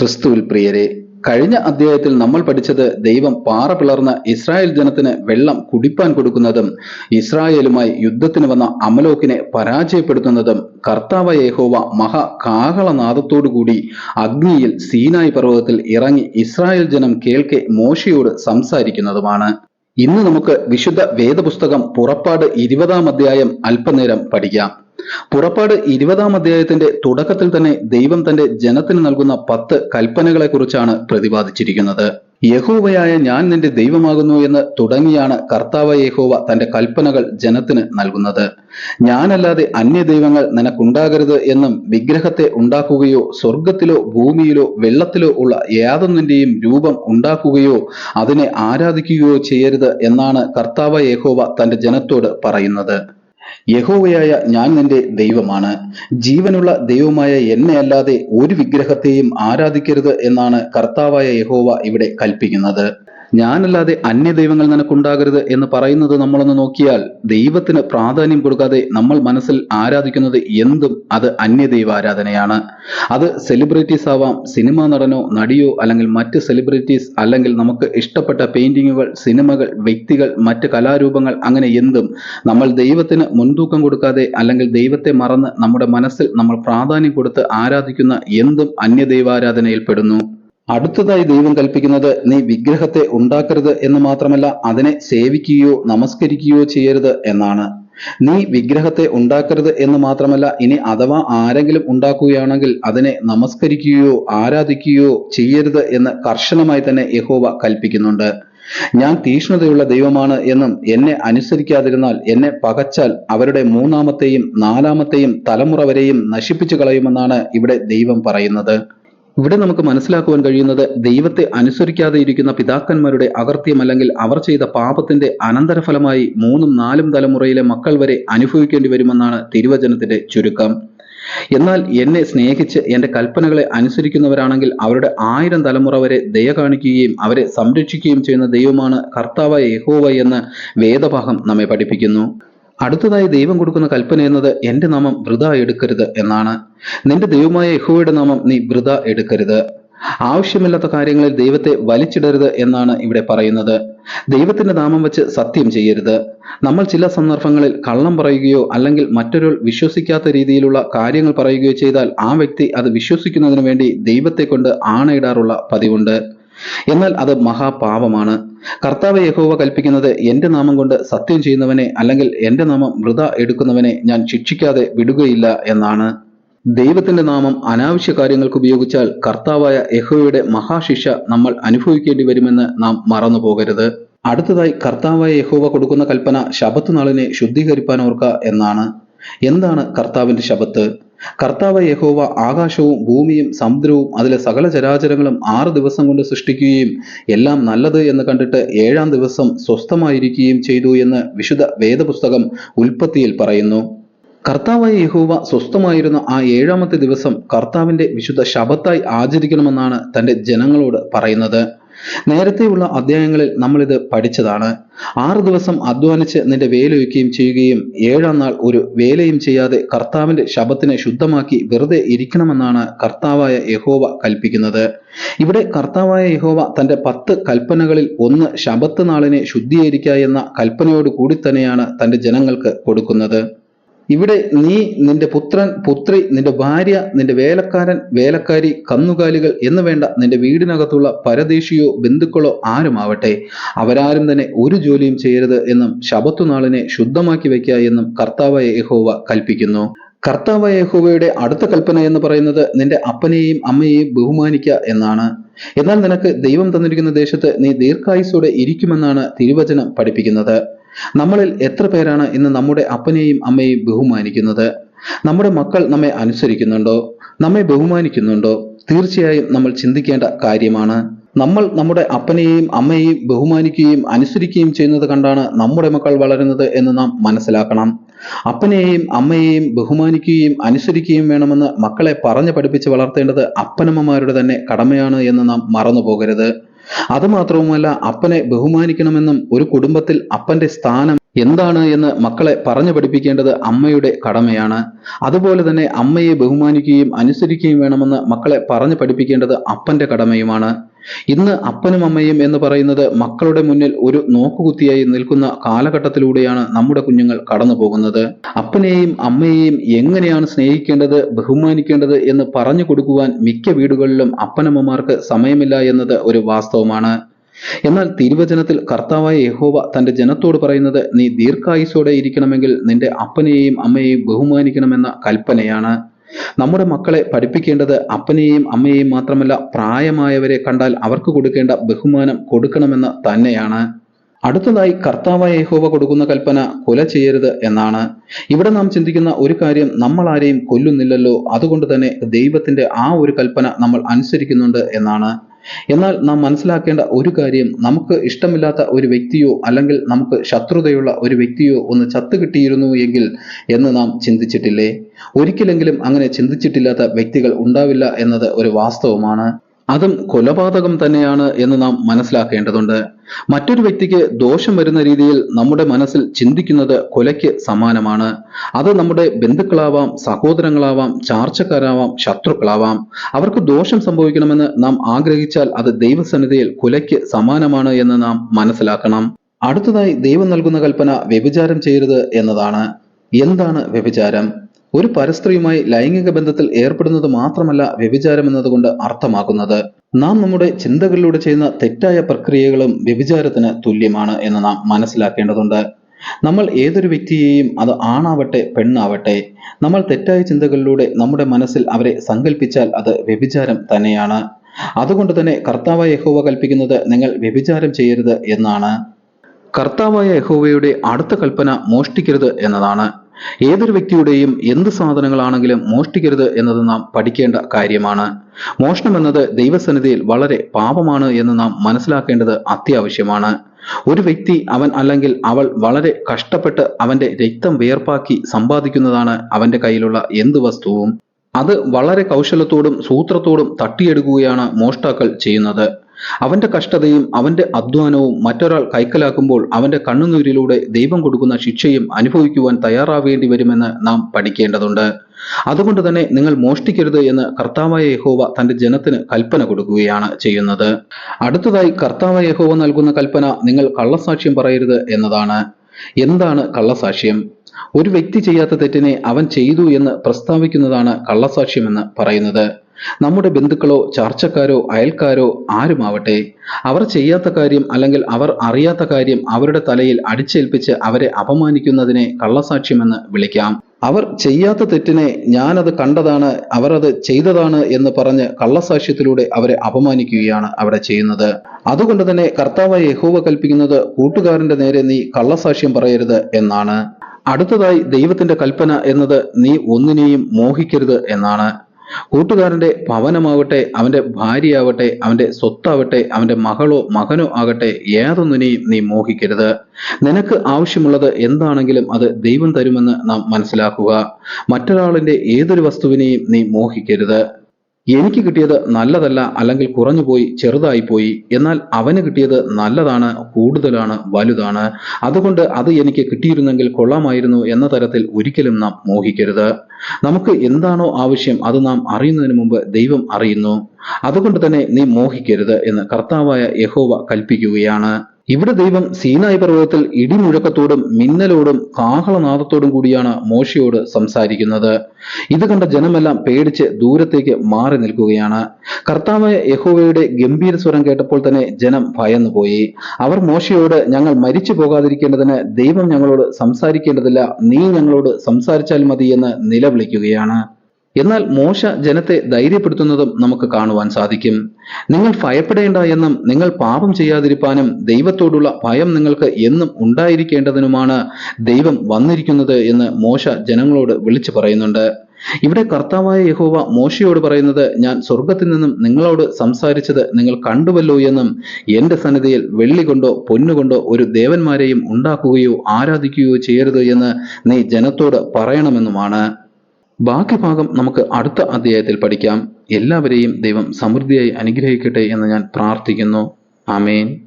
ക്രിസ്തുവിൽ പ്രിയരെ കഴിഞ്ഞ അധ്യായത്തിൽ നമ്മൾ പഠിച്ചത് ദൈവം പാറ പിളർന്ന് ഇസ്രായേൽ ജനത്തിന് വെള്ളം കുടിപ്പാൻ കൊടുക്കുന്നതും ഇസ്രായേലുമായി യുദ്ധത്തിന് വന്ന അമലോക്കിനെ പരാജയപ്പെടുത്തുന്നതും കർത്താവ യഹോവ മഹാ കാഹളനാദത്തോടുകൂടി അഗ്നിയിൽ സീനായി പർവതത്തിൽ ഇറങ്ങി ഇസ്രായേൽ ജനം കേൾക്കെ മോശയോട് സംസാരിക്കുന്നതുമാണ്. ഇന്ന് നമുക്ക് വിശുദ്ധ വേദപുസ്തകം പുറപ്പാട് ഇരുപതാം അധ്യായം അല്പനേരം പഠിക്കാം. പുറപ്പാട് ഇരുപതാം അധ്യായത്തിന്റെ തുടക്കത്തിൽ തന്നെ ദൈവം തന്റെ ജനത്തിന് നൽകുന്ന പത്ത് കൽപ്പനകളെ കുറിച്ചാണ് പ്രതിപാദിച്ചിരിക്കുന്നത്. യഹോവയായ ഞാൻ നിന്റെ ദൈവമാകുന്നു എന്ന് തുടങ്ങിയാണ് കർത്താവ് യഹോവ തന്റെ കൽപ്പനകൾ ജനത്തിന് നൽകുന്നത്. ഞാനല്ലാതെ അന്യ ദൈവങ്ങൾ നിനക്കുണ്ടാകരുത് എന്നും വിഗ്രഹത്തെ ഉണ്ടാക്കുകയോ സ്വർഗത്തിലോ ഭൂമിയിലോ വെള്ളത്തിലോ ഉള്ള യാതൊന്നിന്റെയും രൂപം ഉണ്ടാക്കുകയോ അതിനെ ആരാധിക്കുകയോ ചെയ്യരുത് എന്നാണ് കർത്താവ് യഹോവ തന്റെ ജനത്തോട് പറയുന്നത്. യഹോവയായ ഞാൻ നിന്റെ ദൈവമാണ്. ജീവനുള്ള ദൈവമായ എന്നെ അല്ലാതെ ഒരു വിഗ്രഹത്തെയും ആരാധിക്കരുത് എന്നാണ് കർത്താവായ യഹോവ ഇവിടെ കൽപ്പിക്കുന്നത്. ഞാനല്ലാതെ അന്യ ദൈവങ്ങൾ നിനക്കുണ്ടാകരുത് എന്ന് പറയുന്നത് നമ്മളൊന്ന് നോക്കിയാൽ ദൈവത്തിന് പ്രാധാന്യം കൊടുക്കാതെ നമ്മൾ മനസ്സിൽ ആരാധിക്കുന്നത് എന്തും അത് അന്യ ദൈവ ആരാധനയാണ്. അത് സെലിബ്രിറ്റീസ് ആവാം സിനിമാ നടനോ നടിയോ അല്ലെങ്കിൽ മറ്റ് സെലിബ്രിറ്റീസ് അല്ലെങ്കിൽ നമുക്ക് ഇഷ്ടപ്പെട്ട പെയിന്റിങ്ങുകൾ സിനിമകൾ വ്യക്തികൾ മറ്റ് കലാരൂപങ്ങൾ അങ്ങനെ എന്തും നമ്മൾ ദൈവത്തിന് മുൻതൂക്കം കൊടുക്കാതെ അല്ലെങ്കിൽ ദൈവത്തെ മറന്ന് നമ്മുടെ മനസ്സിൽ നമ്മൾ പ്രാധാന്യം കൊടുത്ത് ആരാധിക്കുന്ന എന്തും അന്യദൈവാരാധനയിൽ പെടുന്നു. അടുത്തതായി ദൈവം കൽപ്പിക്കുന്നത് നീ വിഗ്രഹത്തെ ഉണ്ടാക്കരുത് എന്ന് മാത്രമല്ല അതിനെ സേവിക്കുകയോ നമസ്കരിക്കുകയോ ചെയ്യരുത് എന്നാണ്. നീ വിഗ്രഹത്തെ ഉണ്ടാക്കരുത് എന്ന് മാത്രമല്ല ഇനി അഥവാ ആരെങ്കിലും ഉണ്ടാക്കുകയാണെങ്കിൽ അതിനെ നമസ്കരിക്കുകയോ ആരാധിക്കുകയോ ചെയ്യരുത് എന്ന് കർശനമായി തന്നെ യഹോവ കൽപ്പിക്കുന്നുണ്ട്. ഞാൻ തീഷ്ണതയുള്ള ദൈവമാണ് എന്നും എന്നെ അനുസരിക്കാതിരുന്നാൽ എന്നെ പകച്ചാൽ അവരുടെ മൂന്നാമത്തെയും നാലാമത്തെയും തലമുറ വരെയും നശിപ്പിച്ചു കളയുമെന്നാണ് ഇവിടെ ദൈവം പറയുന്നത്. ഇവിടെ നമുക്ക് മനസ്സിലാക്കുവാൻ കഴിയുന്നത് ദൈവത്തെ അനുസരിക്കാതെ ഇരിക്കുന്ന പിതാക്കന്മാരുടെ അകർത്യം അല്ലെങ്കിൽ അവർ ചെയ്ത പാപത്തിന്റെ അനന്തരഫലമായി മൂന്നും നാലും തലമുറയിലെ മക്കൾ വരെ അനുഭവിക്കേണ്ടി വരുമെന്നാണ് തിരുവചനത്തിന്റെ ചുരുക്കം. എന്നാൽ എന്നെ സ്നേഹിച്ച് എന്റെ കൽപ്പനകളെ അനുസരിക്കുന്നവരാണെങ്കിൽ അവരുടെ ആയിരം തലമുറ വരെ ദയ കാണിക്കുകയും അവരെ സംരക്ഷിക്കുകയും ചെയ്യുന്ന ദൈവമാണ് കർത്താവായ യഹോവ എന്ന് വേദഭാഗം നമ്മെ പഠിപ്പിക്കുന്നു. അടുത്തതായി ദൈവം കൊടുക്കുന്ന കൽപ്പന എന്നത് എന്റെ നാമം വൃത എടുക്കരുത് എന്നാണ്. നിന്റെ ദൈവമായ യഹോവയുടെ നാമം നീ വൃത എടുക്കരുത്. ആവശ്യമില്ലാത്ത കാര്യങ്ങളിൽ ദൈവത്തെ വലിച്ചിടരുത് എന്നാണ് ഇവിടെ പറയുന്നത്. ദൈവത്തിന്റെ നാമം വെച്ച് സത്യം ചെയ്യരുത്. നമ്മൾ ചില സന്ദർഭങ്ങളിൽ കള്ളം പറയുകയോ അല്ലെങ്കിൽ മറ്റൊരാൾ വിശ്വസിക്കാത്ത രീതിയിലുള്ള കാര്യങ്ങൾ പറയുകയോ ചെയ്താൽ ആ വ്യക്തി അത് വിശ്വസിക്കുന്നതിന് വേണ്ടി ദൈവത്തെ കൊണ്ട് ആണയിടാറുള്ള പതിവുണ്ട്. എന്നാൽ അത് മഹാപാപമാണ്. കർത്താവ് യഹോവ കൽപ്പിക്കുന്നത് എന്റെ നാമം കൊണ്ട് സത്യം ചെയ്യുന്നവനെ അല്ലെങ്കിൽ എന്റെ നാമം വൃത എടുക്കുന്നവനെ ഞാൻ ശിക്ഷിക്കാതെ വിടുകയില്ല എന്നാണ്. ദൈവത്തിന്റെ നാമം അനാവശ്യ കാര്യങ്ങൾക്ക് ഉപയോഗിച്ചാൽ കർത്താവായ യഹോവയുടെ മഹാശിക്ഷ നമ്മൾ അനുഭവിക്കേണ്ടി വരുമെന്ന് നാം മറന്നു പോകരുത്. അടുത്തതായി കർത്താവായ യഹോവ കൊടുക്കുന്ന കൽപ്പന ശബത്ത് നാളിനെ ശുദ്ധീകരിപ്പാൻ ഓർക്ക എന്നാണ്. എന്താണ് കർത്താവിന്റെ ശബത്ത് കർത്താവ് യഹോവ ആകാശവും ഭൂമിയും സമുദ്രവും അതിലെ സകല ചരാചരങ്ങളും ആറ് ദിവസം കൊണ്ട് സൃഷ്ടിക്കുകയും എല്ലാം നല്ലത് എന്ന് കണ്ടിട്ട് ഏഴാം ദിവസം സ്വസ്ഥമായിരിക്കുകയും ചെയ്തു എന്ന് വിശുദ്ധ വേദപുസ്തകം ഉൽപ്പത്തിയിൽ പറയുന്നു. കർത്താവായ യഹോവ സ്വസ്ഥമായിരുന്ന ആ ഏഴാമത്തെ ദിവസം കർത്താവിന്റെ വിശുദ്ധ ശബത്തായി ആചരിക്കണമെന്നാണ് തന്റെ ജനങ്ങളോട് പറയുന്നത്. നേരത്തെയുള്ള അധ്യായങ്ങളിൽ നമ്മൾ ഇത് പഠിച്ചതാണ്. ആറ് ദിവസം അധ്വാനിച്ച് നിന്റെ വേലയൊക്കുകയും ചെയ്യുകയും ഏഴാം നാൾ ഒരു വേലയും ചെയ്യാതെ കർത്താവിന്റെ ശബത്തിനെ ശുദ്ധമാക്കി വെറുതെ ഇരിക്കണമെന്നാണ് കർത്താവായ യഹോവ കൽപ്പിക്കുന്നത്. ഇവിടെ കർത്താവായ യഹോവ തന്റെ പത്ത് കൽപ്പനകളിൽ ഒന്ന് ശബത്ത് നാളിനെ ശുദ്ധീകരിക്കുക എന്ന കൽപ്പനയോട് കൂടി തന്നെയാണ് തന്റെ ജനങ്ങൾക്ക് കൊടുക്കുന്നത്. ഇവിടെ നീ നിന്റെ പുത്രൻ പുത്രി നിന്റെ ഭാര്യ നിന്റെ വേലക്കാരൻ വേലക്കാരി കന്നുകാലികൾ എന്ന് വേണ്ട നിന്റെ വീടിനകത്തുള്ള പരദേശിയോ ബന്ധുക്കളോ ആരുമാവട്ടെ. അവരാരും തന്നെ ഒരു ജോലിയും ചെയ്യരുത് എന്നും ശബത്തുനാളിനെ ശുദ്ധമാക്കി വയ്ക്കുക എന്നും കർത്താവായ യഹോവ കൽപ്പിക്കുന്നു. കർത്താവായ യഹോവയുടെ അടുത്ത കൽപ്പന എന്ന് പറയുന്നത് നിന്റെ അപ്പനെയും അമ്മയെയും ബഹുമാനിക്കുക എന്നാണ്. എന്നാൽ നിനക്ക് ദൈവം തന്നിരിക്കുന്ന ദേശത്ത് നീ ദീർഘായുസോടെ ഇരിക്കുമെന്നാണ് തിരുവചനം പഠിപ്പിക്കുന്നത്. നമ്മളിൽ എത്ര പേരാണ് ഇന്ന് നമ്മുടെ അപ്പനെയും അമ്മയെയും ബഹുമാനിക്കുന്നത്? നമ്മുടെ മക്കൾ നമ്മെ അനുസരിക്കുന്നുണ്ടോ? നമ്മെ ബഹുമാനിക്കുന്നുണ്ടോ? തീർച്ചയായും നമ്മൾ ചിന്തിക്കേണ്ട കാര്യമാണ്. നമ്മൾ നമ്മുടെ അപ്പനെയും അമ്മയെയും ബഹുമാനിക്കുകയും അനുസരിക്കുകയും ചെയ്യുന്നത് കണ്ടാണ് നമ്മുടെ മക്കൾ വളരുന്നത് എന്ന് നാം മനസ്സിലാക്കണം. അപ്പനെയും അമ്മയെയും ബഹുമാനിക്കുകയും അനുസരിക്കുകയും വേണമെന്ന് മക്കളെ പറഞ്ഞു പഠിപ്പിച്ച് വളർത്തേണ്ടത് അപ്പനമ്മമാരുടെ തന്നെ കടമയാണ് എന്ന് നാം മറന്നു പോകരുത് അതുമാത്രവുമല്ല അപ്പനെ ബഹുമാനിക്കണമെന്നും ഒരു കുടുംബത്തിൽ അപ്പന്റെ സ്ഥാനം എന്താണ് എന്ന് മക്കളെ പറഞ്ഞു പഠിപ്പിക്കേണ്ടത് അമ്മയുടെ കടമയാണ്. അതുപോലെ തന്നെ അമ്മയെ ബഹുമാനിക്കുകയും അനുസരിക്കുകയും വേണമെന്ന് മക്കളെ പറഞ്ഞു പഠിപ്പിക്കേണ്ടത് അപ്പന്റെ കടമയുമാണ്. ഇന്ന് അപ്പനും അമ്മയും എന്ന് പറയുന്നത് മക്കളുടെ മുന്നിൽ ഒരു നോക്കുകുത്തിയായി നിൽക്കുന്ന കാലഘട്ടത്തിലൂടെയാണ് നമ്മുടെ കുഞ്ഞുങ്ങൾ കടന്നു പോകുന്നത്. അപ്പനെയും അമ്മയെയും എങ്ങനെയാണ് സ്നേഹിക്കേണ്ടത് ബഹുമാനിക്കേണ്ടത് എന്ന് പറഞ്ഞു കൊടുക്കുവാൻ മിക്ക വീടുകളിലും അപ്പനമ്മമാർക്ക് സമയമില്ല എന്നത് ഒരു വാസ്തവമാണ്. എന്നാൽ തിരുവചനത്തിൽ കർത്താവായ യഹോവ തന്റെ ജനത്തോട് പറയുന്നത് നീ ദീർഘായുസോടെ ഇരിക്കണമെങ്കിൽ നിന്റെ അപ്പനെയും അമ്മയെയും ബഹുമാനിക്കണമെന്ന കൽപ്പനയാണ്. നമ്മുടെ മക്കളെ പഠിപ്പിക്കേണ്ടത് അപ്പനെയും അമ്മയെയും മാത്രമല്ല പ്രായമായവരെ കണ്ടാൽ അവർക്ക് കൊടുക്കേണ്ട ബഹുമാനം കൊടുക്കണമെന്ന് തന്നെയാണ്. അടുത്തതായി കർത്താവായ യഹോവ കൊടുക്കുന്ന കൽപ്പന കൊല ചെയ്യരുത് എന്നാണ്. ഇവിടെ നാം ചിന്തിക്കുന്ന ഒരു കാര്യം നമ്മൾ ആരെയും കൊല്ലുന്നില്ലല്ലോ അതുകൊണ്ട് തന്നെ ദൈവത്തിന്റെ ആ ഒരു കൽപ്പന നമ്മൾ അനുസരിക്കുന്നുണ്ട് എന്നാണ്. എന്നാൽ നാം മനസ്സിലാക്കേണ്ട ഒരു കാര്യം നമുക്ക് ഇഷ്ടമില്ലാത്ത ഒരു വ്യക്തിയോ അല്ലെങ്കിൽ നമുക്ക് ശത്രുതയുള്ള ഒരു വ്യക്തിയോ ഒന്ന് ചത്തു കിട്ടിയിരുന്നു എങ്കിൽ എന്ന് നാം ചിന്തിച്ചിട്ടില്ലേ? ഒരിക്കലെങ്കിലും അങ്ങനെ ചിന്തിച്ചിട്ടില്ലാത്ത വ്യക്തികൾ ഉണ്ടാവില്ല എന്നത് ഒരു വാസ്തവമാണ്. അതും കൊലപാതകം തന്നെയാണ് എന്ന് നാം മനസ്സിലാക്കേണ്ടതുണ്ട്. മറ്റൊരു വ്യക്തിക്ക് ദോഷം വരുന്ന രീതിയിൽ നമ്മുടെ മനസ്സിൽ ചിന്തിക്കുന്നത് കൊലയ്ക്ക് സമാനമാണ്. അത് നമ്മുടെ ബന്ധുക്കളാവാം സഹോദരങ്ങളാവാം ചാർച്ചക്കാരാവാം ശത്രുക്കളാവാം. അവർക്ക് ദോഷം സംഭവിക്കണമെന്ന് നാം ആഗ്രഹിച്ചാൽ അത് ദൈവസന്നിധിയിൽ കൊലയ്ക്ക് സമാനമാണ് എന്ന് നാം മനസ്സിലാക്കണം. അടുത്തതായി ദൈവം നൽകുന്ന കൽപ്പന വ്യഭിചാരം ചെയ്യരുത് എന്നതാണ്. എന്താണ് വ്യഭിചാരം? ഒരു പരസ്ത്രീയുമായി ലൈംഗിക ബന്ധത്തിൽ ഏർപ്പെടുന്നത് മാത്രമല്ല വ്യഭിചാരം എന്നതുകൊണ്ട് അർത്ഥമാക്കുന്നത്. നാം നമ്മുടെ ചിന്തകളിലൂടെ ചെയ്യുന്ന തെറ്റായ പ്രക്രിയകളും വ്യഭിചാരത്തിന് തുല്യമാണ് എന്ന് നാം മനസ്സിലാക്കേണ്ടതുണ്ട്. നമ്മൾ ഏതൊരു വ്യക്തിയെയും അത് ആണാവട്ടെ പെണ്ണാവട്ടെ നമ്മൾ തെറ്റായ ചിന്തകളിലൂടെ നമ്മുടെ മനസ്സിൽ അവരെ സങ്കല്പിച്ചാൽ അത് വ്യഭിചാരം തന്നെയാണ്. അതുകൊണ്ട് തന്നെ കർത്താവായ യഹോവ കൽപ്പിക്കുന്നത് നിങ്ങൾ വ്യഭിചാരം ചെയ്യരുത് എന്നാണ്. കർത്താവായ യഹോവയുടെ അടുത്ത കൽപ്പന മോഷ്ടിക്കരുത് എന്നതാണ്. ഏതൊരു വ്യക്തിയുടെയും എന്ത് സാധനങ്ങളാണെങ്കിലും മോഷ്ടിക്കരുത് എന്നത് നാം പഠിക്കേണ്ട കാര്യമാണ്. മോഷണം എന്നത് ദൈവസന്നിധിയിൽ വളരെ പാപമാണ് എന്ന് നാം മനസ്സിലാക്കേണ്ടത് അത്യാവശ്യമാണ്. ഒരു വ്യക്തി അവൻ അല്ലെങ്കിൽ അവൾ വളരെ കഷ്ടപ്പെട്ട് അവന്റെ രക്തം വിയർപ്പാക്കി സമ്പാദിക്കുന്നതാണ് അവന്റെ കയ്യിലുള്ള എന്ത് വസ്തുവും. അത് വളരെ കൗശലത്തോടും സൂത്രത്തോടും തട്ടിയെടുക്കുകയാണ് മോഷ്ടാക്കൾ ചെയ്യുന്നത്. അവന്റെ കഷ്ടതയും അവന്റെ അധ്വാനവും മറ്റൊരാൾ കൈക്കലാക്കുമ്പോൾ അവന്റെ കണ്ണുനീരിലൂടെ ദൈവം കൊടുക്കുന്ന ശിക്ഷയും അനുഭവിക്കുവാൻ തയ്യാറാവേണ്ടി വരുമെന്ന് നാം പഠിക്കേണ്ടതുണ്ട്. അതുകൊണ്ട് തന്നെ നിങ്ങൾ മോഷ്ടിക്കരുത് എന്ന് കർത്താവായ യഹോവ തന്റെ ജനത്തിന് കൽപ്പന കൊടുക്കുകയാണ് ചെയ്യുന്നത്. അടുത്തതായി കർത്താവായ യഹോവ നൽകുന്ന കൽപ്പന നിങ്ങൾ കള്ളസാക്ഷ്യം പറയരുത് എന്നതാണ്. എന്താണ് കള്ളസാക്ഷ്യം? ഒരു വ്യക്തി ചെയ്യാത്ത തെറ്റിനെ അവൻ ചെയ്തു എന്ന് പ്രസ്താവിക്കുന്നതാണ് കള്ളസാക്ഷ്യം എന്ന് പറയുന്നത്. നമ്മുടെ ബന്ധുക്കളോ ചാർച്ചക്കാരോ അയൽക്കാരോ ആരുമാവട്ടെ അവർ ചെയ്യാത്ത കാര്യം അല്ലെങ്കിൽ അവർ അറിയാത്ത കാര്യം അവരുടെ തലയിൽ അടിച്ചേൽപ്പിച്ച് അവരെ അപമാനിക്കുന്നതിനെ കള്ളസാക്ഷ്യമെന്ന് വിളിക്കാം. അവർ ചെയ്യാത്ത തെറ്റിനെ ഞാനത് കണ്ടതാണ് അവരത് ചെയ്തതാണ് എന്ന് പറഞ്ഞ് കള്ളസാക്ഷ്യത്തിലൂടെ അവരെ അപമാനിക്കുകയാണ് അവിടെ ചെയ്യുന്നത്. അതുകൊണ്ട് തന്നെ കർത്താവായ യഹോവ കൽപ്പിക്കുന്നത് കൂട്ടുകാരന്റെ നേരെ നീ കള്ളസാക്ഷ്യം പറയരുത് എന്നാണ്. അടുത്തതായി ദൈവത്തിന്റെ കൽപ്പന എന്നത് നീ ഒന്നിനെയും മോഹിക്കരുത് എന്നാണ്. കൂട്ടുകാരന്റെ ഭവനമാവട്ടെ അവന്റെ ഭാര്യയാവട്ടെ അവന്റെ സ്വത്താവട്ടെ അവന്റെ മകളോ മകനോ ആകട്ടെ ഏതൊന്നിനെയും നീ മോഹിക്കരുത്. നിനക്ക് ആവശ്യമുള്ളത് എന്താണെങ്കിലും അത് ദൈവം തരുമെന്ന് നാം മനസ്സിലാക്കുക. മറ്റൊരാളിന്റെ ഏതൊരു വസ്തുവിനെയും നീ മോഹിക്കരുത്. എനിക്ക് കിട്ടിയത് നല്ലതല്ല അല്ലെങ്കിൽ കുറഞ്ഞുപോയി ചെറുതായി പോയി. എന്നാൽ അവന് കിട്ടിയത് നല്ലതാണ് കൂടുതലാണ് വലുതാണ്. അതുകൊണ്ട് അത് എനിക്ക് കിട്ടിയിരുന്നെങ്കിൽ കൊള്ളാമായിരുന്നു എന്ന തരത്തിൽ ഒരിക്കലും നാം മോഹിക്കരുത്. നമുക്ക് എന്താണോ ആവശ്യം അത് നാം അറിയുന്നതിന് മുമ്പ് ദൈവം അറിയുന്നു. അതുകൊണ്ട് തന്നെ നീ മോഹിക്കരുത് എന്ന് കർത്താവായ യഹോവ കൽപ്പിക്കുകയാണ്. ഇവിടെ ദൈവം സീനായ് പർവതത്തിൽ ഇടിമുഴക്കത്തോടും മിന്നലോടും കാഹളനാദത്തോടും കൂടിയാണ് മോശയോട് സംസാരിക്കുന്നത്. ഇത് കണ്ട ജനമെല്ലാം പേടിച്ച് ദൂരത്തേക്ക് മാറി നിൽക്കുകയാണ്. കർത്താവായ യഹോവയുടെ ഗംഭീര സ്വരം കേട്ടപ്പോൾ തന്നെ ജനം ഭയന്നുപോയി. അവർ മോശയോട് ഞങ്ങൾ മരിച്ചു പോകാതിരിക്കേണ്ടതിന് ദൈവം ഞങ്ങളോട് സംസാരിക്കേണ്ടതില്ല. നീ ഞങ്ങളോട് സംസാരിച്ചാൽ മതി എന്ന് നിലവിളിക്കുകയാണ്. എന്നാൽ മോശ ജനത്തെ ധൈര്യപ്പെടുത്തുന്നതും നമുക്ക് കാണുവാൻ സാധിക്കും. നിങ്ങൾ ഭയപ്പെടേണ്ട എന്നും നിങ്ങൾ പാപം ചെയ്യാതിരിപ്പാനും ദൈവത്തോടുള്ള ഭയം നിങ്ങൾക്ക് എന്നും ഉണ്ടായിരിക്കേണ്ടതിനുമാണ് ദൈവം വന്നിരിക്കുന്നത് എന്ന് മോശ ജനങ്ങളോട് വിളിച്ചു പറയുന്നുണ്ട്. ഇവിടെ കർത്താവായ യഹോവ മോശയോട് പറയുന്നത് ഞാൻ സ്വർഗത്തിൽ നിന്നും നിങ്ങളോട് സംസാരിച്ചത് നിങ്ങൾ കണ്ടുവല്ലോ എന്നും എന്റെ സന്നിധിയിൽ വെള്ളി കൊണ്ടോ പൊന്നുകൊണ്ടോ ഒരു ദേവന്മാരെയും ഉണ്ടാക്കുകയോ ആരാധിക്കുകയോ ചെയ്യരുത് എന്ന് നീ ജനത്തോട് പറയണമെന്നുമാണ്. ബാക്കി ഭാഗം നമുക്ക് അടുത്ത അധ്യായത്തിൽ പഠിക്കാം. എല്ലാവരെയും ദൈവം സമൃദ്ധിയായി അനുഗ്രഹിക്കട്ടെ എന്ന് ഞാൻ പ്രാർത്ഥിക്കുന്നു. ആമേൻ.